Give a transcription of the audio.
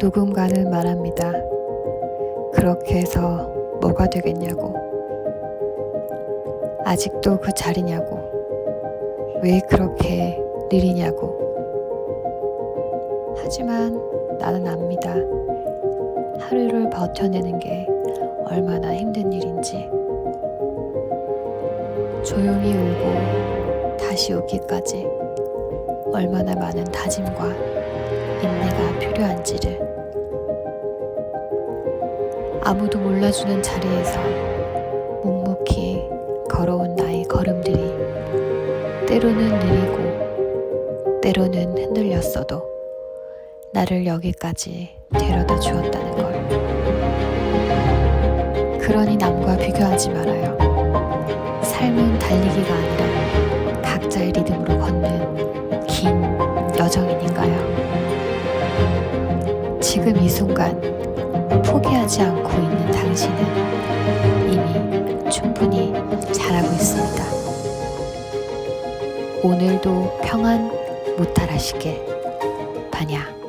누군가는 말합니다. 그렇게 해서 뭐가 되겠냐고. 아직도 그 자리냐고. 왜 그렇게 느리냐고. 하지만 나는 압니다. 하루를 버텨내는 게 얼마나 힘든 일인지. 조용히 울고 다시 웃기까지 얼마나 많은 다짐과 인내가 필요한지 아무도 몰라주는 자리에서 묵묵히 걸어온 나의 걸음들이 때로는 느리고 때로는 흔들렸어도 나를 여기까지 데려다 주었다는 걸. 그러니 남과 비교하지 말아요. 삶은 달리기가 아니라 각자의 리듬으로 걷는 긴 여정이니까요. 지금 이 순간 포기하지 않고 있는 당신은 이미 충분히 잘하고 있습니다. 오늘도 평안 무탈하시길 바냐.